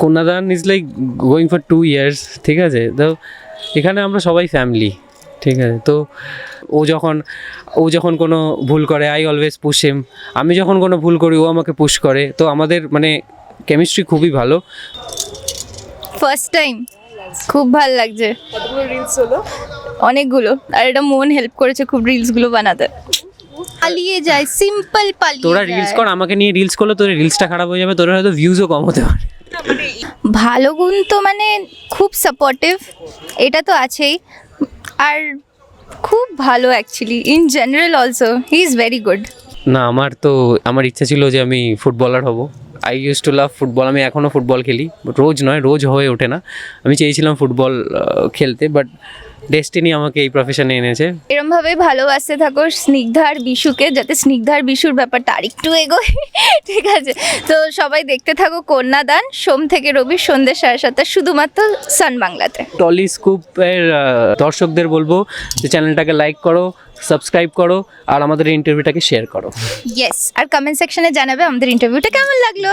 Kanyadaan is like going for two years ঠিক আছে? তো এখানে আমরা সবাই ফ্যামিলি ঠিক আছে? তো ও যখন ও যখন কোনো ভুল করে আই অলওয়েজ পুশ হিম আমি যখন কোনো ভুল করি ও আমাকে পুশ করে। তো আমাদের মানে কেমিস্ট্রি খুবই ভালো। ফার্স্ট টাইম খুব ভালো লাগছে। কতগুলো রিলস হলো? অনেকগুলো। আর এটা মন হেল্প করেছে খুব রিলসগুলো বানাতে। পালিয়ে যায় সিম্পল পালিয়ে তোরা রিলস কর আমাকে নিয়ে রিলস করলে তোর রিলসটা খারাপ হয়ে যাবে তোর হয়তো ভিউজও কম হতে পারে। ভালো গুণ তো মানে খুব সাপোর্টিভ এটা তো আছেই। আর খুব ভালো actually in general also he is very good না, আমার তো, আমার ইচ্ছা ছিল যে আমি ফুটবলার হব। I use to love football আমি এখনও ফুটবল খেলি রোজ নয়, রোজ হয়ে ওঠে না। আমি চেয়েছিলাম ফুটবল খেলতে বাট ডেস্টিনি আমাকে এই প্রফেশনে এনেছে। এরমভাবে ভালোবাসতে থাকো স্নিগ্ধার বিশুকে যাতে স্নিগ্ধার বিশুর ব্যাপারটা আরেকটু এগোয়। ঠিক আছে? তো সবাই দেখতে থাকো কন্যাদান সোম থেকে রবি সন্ধ্যে সাড়ে সাতটা শুধুমাত্র সান বাংলাতে। টলি স্কুপের দর্শকদের বলব যে চ্যানেলটাকে লাইক করো সাবস্ক্রাইব করো আর আমাদের ইন্টারভিউটাকে শেয়ার করো। ইয়েস আর কমেন্ট সেকশনে জানাবে আমাদের ইন্টারভিউটা কেমন লাগল?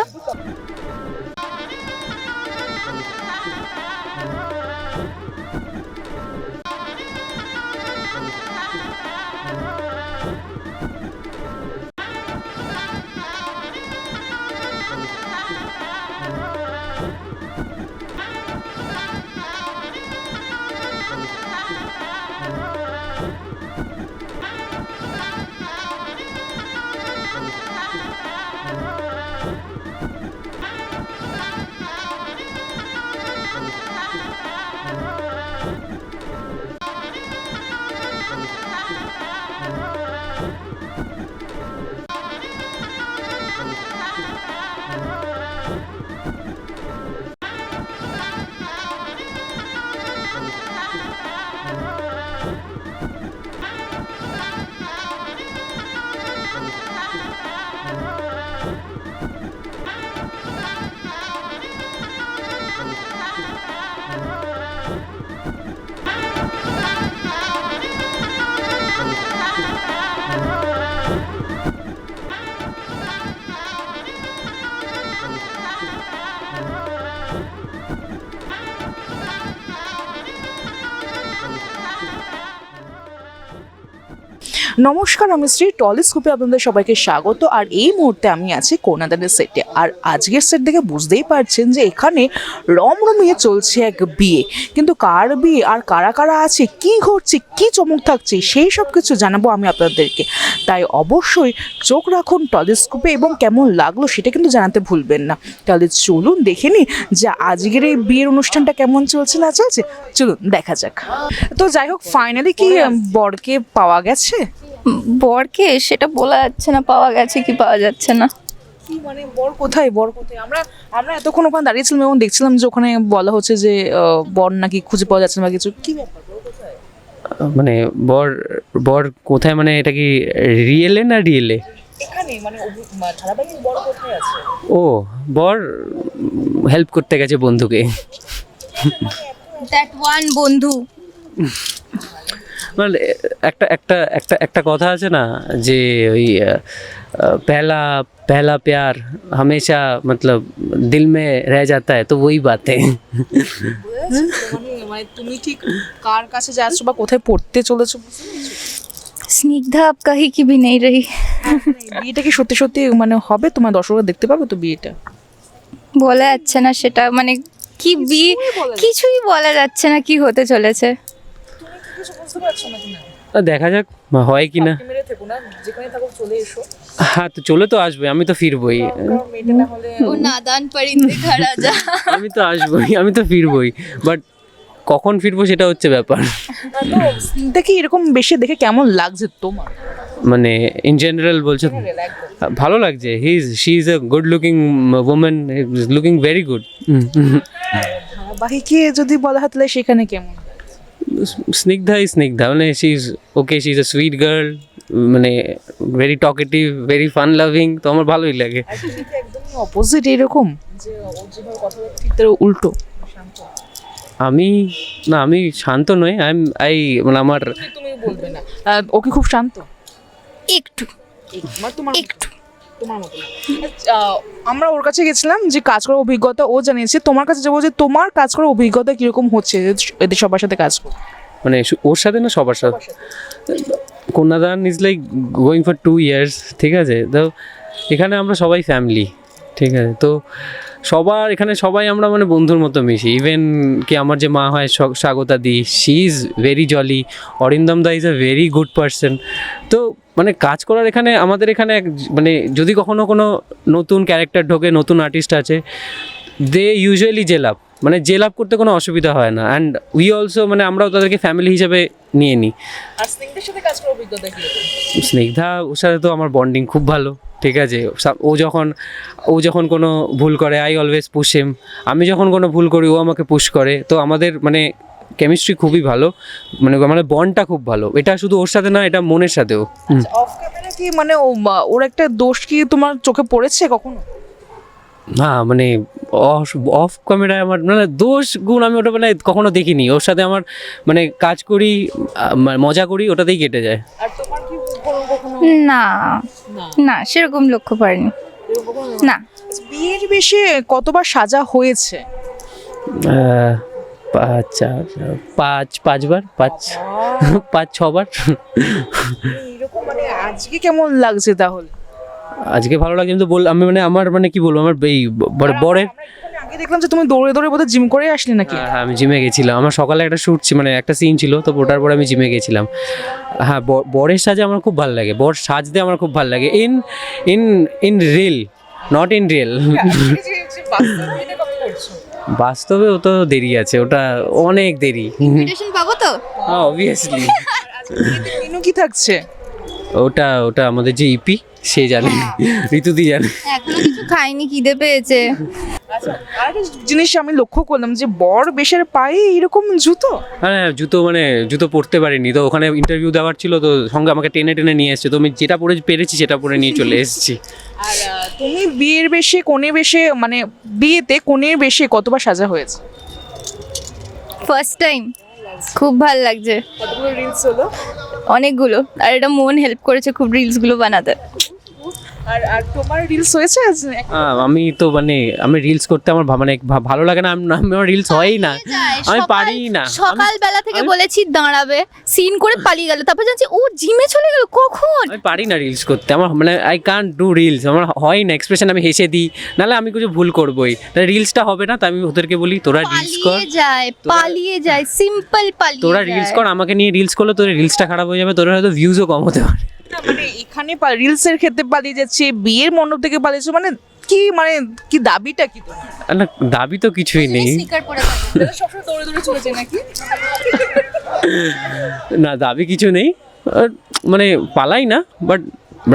নমস্কার আমি শ্রী টলিস্কোপে আপনাদের সবাইকে স্বাগত। আর এই মুহূর্তে আমি আছি কোনাদানের সেটে আর আজকের সেট দেখে বুঝতেই পারছেন যে এখানে রমরমিয়ে চলছে এক বিয়ে। কিন্তু কার বিয়ে আর কারা কারা আছে কি ঘটছে কি চমক থাকছে সেই সব কিছু জানাব আমি আপনাদেরকে। তাই অবশ্যই চোখ রাখুন টলিস্কোপে এবং কেমন লাগল সেটা কিন্তু জানাতে ভুলবেন না। তাহলে চলুন দেখে নিই যে আজকের এই বিয়ের অনুষ্ঠানটা কেমন চলছে না চলছে। চলুন দেখা যাক। তো যাই হোক ফাইনালি কি বরকে পাওয়া গেছে? বরকে? সেটা বলা যাচ্ছে না পাওয়া গেছে কি পাওয়া যাচ্ছে না। মানে বর কোথায়? বর কোথায়? আমরা আমরা এতক্ষণ ওখানে দাঁড়িয়েছিলাম এবং দেখছিলাম যে ওখানে বলা হচ্ছে যে বর নাকি খুঁজে পাওয়া যাচ্ছে না বা কিছু। কি ব্যাপার? মানে বর বর কোথায় মানে এটা কি রিয়েলে না রিয়েলে মানে আছে? ও বর হেল্প করতে গেছে বন্ধুকে। দ্যাট ওয়ান বন্ধু। মানে একটা একটা একটা একটা কথা আছে না যে ওই আহ, আহ, पहला पहला प्यार हमेशा मतलब दिल में रह जाता है तो वही बात है মানে মানে তুমি ঠিক কার কাছে যাচ্ছ বা কোথায় পড়তে চলেছো স্নিগ্ধা আপ কাহি কি ভি নেই রহি বিয়েটা কি সত্যি সত্যি মানে হবে তোমার দর্শকরা দেখতে পাবে তো বিয়েটা বলা যাচ্ছে না সেটা মানে কি বিয়ে কিছুই বলা যাচ্ছে না কি হতে চলেছে বুঝতে পারছ না? দেখা যাক হয় কি না। মেরে থেকো না যেখানে থাকো চলে এসো। হ্যাঁ তো চলে তো আসবে আমি তো ফিরবই। মেয়েটা না হলে ও নাদান পরিন্দে খাড়া যা আমি তো আসবই আমি তো ফিরবই। বাট কখন ফিরবো সেটা হচ্ছে ব্যাপার। দেখি এরকম বেশি দেখে কেমন লাগছে তোমার? মানে ইন জেনারেল বলছো ভালো লাগছে he is she is a good looking women looking very good বাকি যদি বলা হয় তাহলে সেখানে কেমন? স্নিগ্ধা ইজ স্নিগ্ধা মানে she is okay she is a sweet girl মানে very talkative very fun loving তো আমার ভালোই লাগে। অপোজিট এরকম? যে উল্টো। আমি না আমি শান্ত নই আই এম আই মানে আমার তুমি বলবে না। আহ, ও কি খুব শান্ত? একটু। একটু। তোমার মতো আমরা ওর কাছে গেছিলাম যে কাজ করার অভিজ্ঞতা ও জানিয়েছে। তোমার কাছে যাব যে তোমার কাজ করার অভিজ্ঞতা কীরকম হচ্ছে? এদের সবার সাথে কাজ করে। মানে ওর সাথে না সবার সাথে? Kanyadaan is like going for two years ঠিক আছে? তো এখানে আমরা সবাই ফ্যামিলি ঠিক আছে? তো সবার এখানে সবাই আমরা মানে বন্ধুর মতো মিশি। ইভেন কি আমার যে মা হয় Swagata di she is very jolly Arindam da is a very good person তো মানে কাজ করার এখানে আমাদের এখানে এক মানে যদি কখনো কোনো নতুন ক্যারেক্টার ঢোকে নতুন আর্টিস্ট আছে দে ইউজুয়ালি জেল আপ মানে জেল আপ করতে কোনো অসুবিধা হয় না। অ্যান্ড উই অলসো মানে আমরাও তাদেরকে ফ্যামিলি হিসেবে নিয়ে নিই। স্নিগ্ধা ওর সাথে তো আমার বন্ডিং খুব ভালো ঠিক আছে? ও যখন ও যখন কোনো ভুল করে আই অলওয়েজ পুশ হিম আমি যখন কোনো ভুল করি ও আমাকে পুশ করে। তো আমাদের মানে কেমিস্ট্রি খুবই ভালো। মানে আমাদের বন্ডটা খুব ভালো। এটা শুধু ওর সাথে না এটা মনের সাথেও। অফ ক্যামেরা কি মানে ও ওর একটা দোষ কি তোমার চোখে পড়েছে কখনো? না মানে অফ ক্যামেরায় আমার মানে দোষ গুণ আমি ওটা মানে কখনো দেখিনি। ওর সাথে আমার মানে কাজ করি মজা করি ওটাতেই কেটে যায়। আর তোমার কি কোনো কখনো? না। না। না সেরকম লক্ষ্য পাইনি না। আচ্ছা, বিয়ের বেশি কতবার সাজা হয়েছে? আহ, পাঁচ পাঁচবার পাঁচ পাঁচ ছবার। এরকম মানে আজকে কেমন লাগছে তাহলে? আজকে ভালো লাগে কিন্তু বল আমি মানে আমার মানে কি বলব আমার এই বরের আমরা আগে দেখলাম যে তুমি দৌড়ে দৌড়ে বোধহয় জিম করে আসলে নাকি? হ্যাঁ হ্যাঁ, আমি জিমে গেছিলাম। আমার সকালে একটা শ্যুট মানে একটা সিন ছিল তো ওটার পরে আমি জিমে গেছিলাম। হ্যাঁ বরের সাজে আমার খুব ভালো লাগে বর সাজতে আমার খুব ভালো লাগে। In in in reel not in real বাস্তবে ও তো দেরি আছে ওটা অনেক দেরি। ইনভিটেশন পাবো তো? অবভিয়াসলি মেনু কি থাকছে? ওটা ওটা আমাদের যে ইপি সে জানে। ঋতুদি জানে। এখনও কিছু খাইনি খিদে পেয়েছে। আচ্ছা আরেকটা জিনিস আমি লক্ষ্য করলাম যে বর বেশের পায়ে এরকম জুতো? হ্যাঁ জুতো মানে জুতো পরতে পারিনি। তো ওখানে ইন্টারভিউ দেওয়ার ছিল তো সঙ্গে আমাকে টেনে টেনে নিয়ে এসছে। তো আমি যেটা পরে পেরেছি সেটা পরে নিয়ে চলে এসেছি। আর তুমি বিয়ের বেশে কোণে বেশে মানে বিয়েতে কোণের বেশে কতবার সাজা হয়েছে? ফার্স্ট টাইম খুব ভালো লাগছে। কতগুলো রিলস হলো? অনেকগুলো। আর এটা মন হেল্প করেছে খুব রিলসগুলো বানাতে। আর আর তোমার রিলস হয়েছে আজ? আমি তো মানে আমি রিলস করতে আমার মানে ভালো লাগে না আমি আমি- আমার রিলস হয়ই না। আমি পারি না। সকালবেলা থেকে বলেছি দাঁড়াবে। সিন করে পালিয়ে গেল তারপর জানছি ও জিমে চলে গেল? কখন? আমি পারি না রিলস করতে। আমার মানে আই কান্ট ডু রিলস আমার হয় না এক্সপ্রেশন আমি হেসে দিই। নাহলে আমি কিছু ভুল করবোই। তাহলে রিলসটা হবে না তাই আমি ওদেরকে বলি তোরা রিলস কর। পালিয়ে যায় পালিয়ে যায় সিম্পল পালিয়ে তোরা রিলস কর আমাকে নিয়ে রিলস করলে তোর রিলসটা খারাপ হয়ে যাবে তোর হয়তো ভিউজও কম হতে পারে। মানে এখানে রিলসের ক্ষেত্রে পালিয়ে যাচ্ছে বিয়ের মণ্ডপ থেকে পালিয়েছে মানে কি মানে কি দাবিটা কি আর না দাবি তো কিছুই নেই। স্নিকার পরে থাকে। সবসময় দৌড়ে দৌড়ে চলেছে নাকি? না দাবি কিছু নেই। মানে পালাই না বাট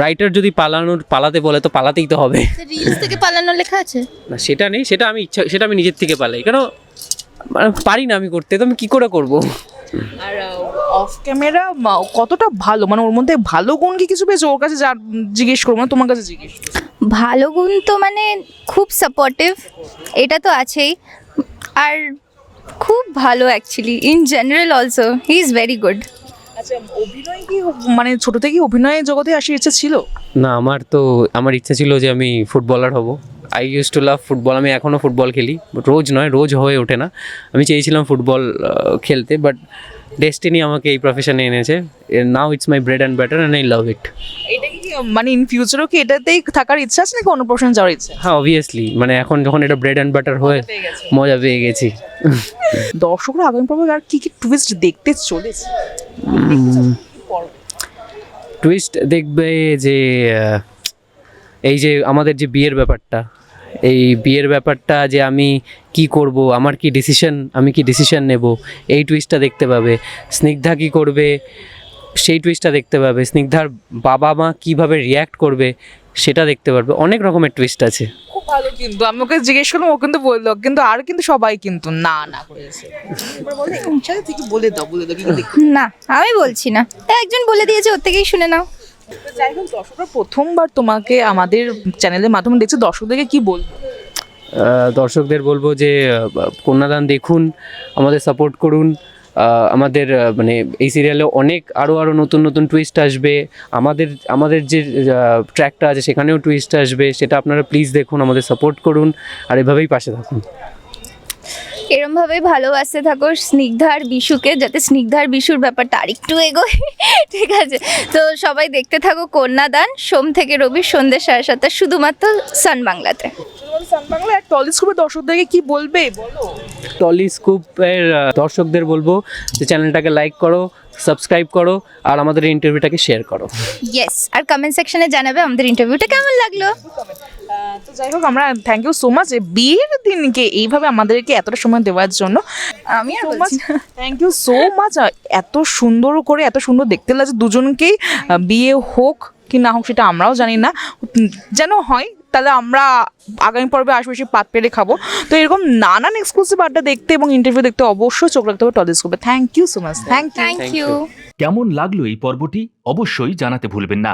রাইটার যদি পালানোর পালাতে বলে তো পালাতেই তো হবে। রিলস থেকে পালানো লেখা আছে? না সেটা নেই সেটা আমি ইচ্ছা সেটা আমি নিজের থেকে পালাই। কেন মানে পারি না আমি করতে তো আমি কী করে করব? আর অফ ক্যামেরা কতটা ভালো? মানে ওর মধ্যে ভালো গুণ কি কিছু পেয়েছ? ওর কাছে যা জিজ্ঞেস করব না তোমার কাছে জিজ্ঞেস ভালো গুণ তো মানে খুব সাপোর্টিভ এটা তো আছেই। আর খুব ভালো actually in general also he is very good আচ্ছা অভিনয় কি মানে ছোট থেকে অভিনয় জগতে আসার ইচ্ছা ছিল? না আমার তো আমার ইচ্ছা ছিল যে আমি ফুটবলার হব। I use to love football আমি এখনও ফুটবল খেলি রোজ নয় রোজ হয়ে ওঠে না। আমি চেয়েছিলাম ফুটবল খেলতে বাট ডেস্টিনি আমাকে এই প্রফেশনে এনেছে। Now it's my bread and butter and I love it এটা কি মানে ইন ফিউচারও কি এটাতেই থাকার ইচ্ছা আছে নাকি অন্য প্রফেশন যাওয়ার ইচ্ছা হ্যাঁ অবভিয়াসলি মানে এখন যখন এটা ব্রেড অ্যান্ড বাটার হয়ে মজা পেয়ে গেছি। দর্শকরা আগামী পর্বে আর কি কি টুইস্ট দেখতে চলেছে? টুইস্ট দেখবে যে এই যে আমাদের যে বিয়ের ব্যাপারটা এই বিয়ের ব্যাপারটা যে আমি কি করব আমার কি ডিসিশন আমি কি ডিসিশন নেব এই টুইস্টটা দেখতে পাবে। স্নিগ্ধা কি করবে সেই টুইস্টটা দেখতে পাবে। স্নিগ্ধার বাবা মা কীভাবে রিয়্যাক্ট করবে সেটা দেখতে পারবে। অনেক রকমের টুইস্ট আছে। খুব ভালো কিন্তু। আমি ওকে জিজ্ঞেস করলাম ও কিন্তু বলল কিন্তু আর কিন্তু সবাই কিন্তু না না করেছে। বলে ইচ্ছা থেকে বলে দাও বলে দাও কি কি দেখতে না আমি বলছি না। একজন বলে দিয়েছে ওর থেকেই শুনে নাও। যাই হোক, দর্শকরা প্রথমবার তোমাকে আমাদের চ্যানেলের মাধ্যমে দেখছে, দর্শকদেরকে কি বলব? দর্শকদের বলব যে কন্যাদান দেখুন, আমাদের সাপোর্ট করুন। আমাদের মানে এই সিরিয়ালে অনেক আরও আরও নতুন নতুন টুইস্ট আসবে। আমাদের আমাদের যে ট্র্যাকটা আছে, সেখানেও টুইস্ট আসবে। সেটা আপনারা প্লিজ দেখুন, আমাদের সাপোর্ট করুন। আর এভাবেই পাশে থাকুন। এরমভাবেই ভালোবাসতে থাকো স্নিগ্ধার বিশুকে যাতে স্নিগ্ধার বিশুর ব্যাপারটা আরেকটু এগোয়। ঠিক আছে? তো সবাই দেখতে থাকো কন্যাদান সোম থেকে রবি সন্ধ্যে সাড়ে সাতটা শুধুমাত্র সান বাংলাতে। টলিস্কোপের দর্শকদেরকে কি বলবে টলিস্কোপের দর্শকদের বলব যে চ্যানেলটাকে লাইক করো সাবস্ক্রাইব করো আর আমাদের ইন্টারভিউটাকে শেয়ার করো। ইয়েস আর কমেন্ট সেকশনে জানাবে আমাদের ইন্টারভিউটা কেমন লাগল? তো যাই হোক আমরা থ্যাংক ইউ সো মাচ বিয়ের দিনকে এইভাবে আমাদেরকে এতটা সময় দেওয়ার জন্য। আমি আর. বলছি না। থ্যাংক ইউ সো মাচ এত সুন্দর করে এত সুন্দর দেখতে লাগছে দুজনকেই বিয়ে হোক কি না হোক সেটা আমরাও জানি না। যেন হয় তাহলে আমরা আগামী পর্বে আশেপাশে পাত পেরে খাব। তো এরকম নানান এক্সক্লুসিভ আড্ডা দেখতে এবং ইন্টারভিউ দেখতে অবশ্যই চোখ রাখতে হবে টলিস্কোপে। Thank you so much thank you কেমন লাগল এই পর্বটি? অবশ্যই জানাতে ভুলবেন না।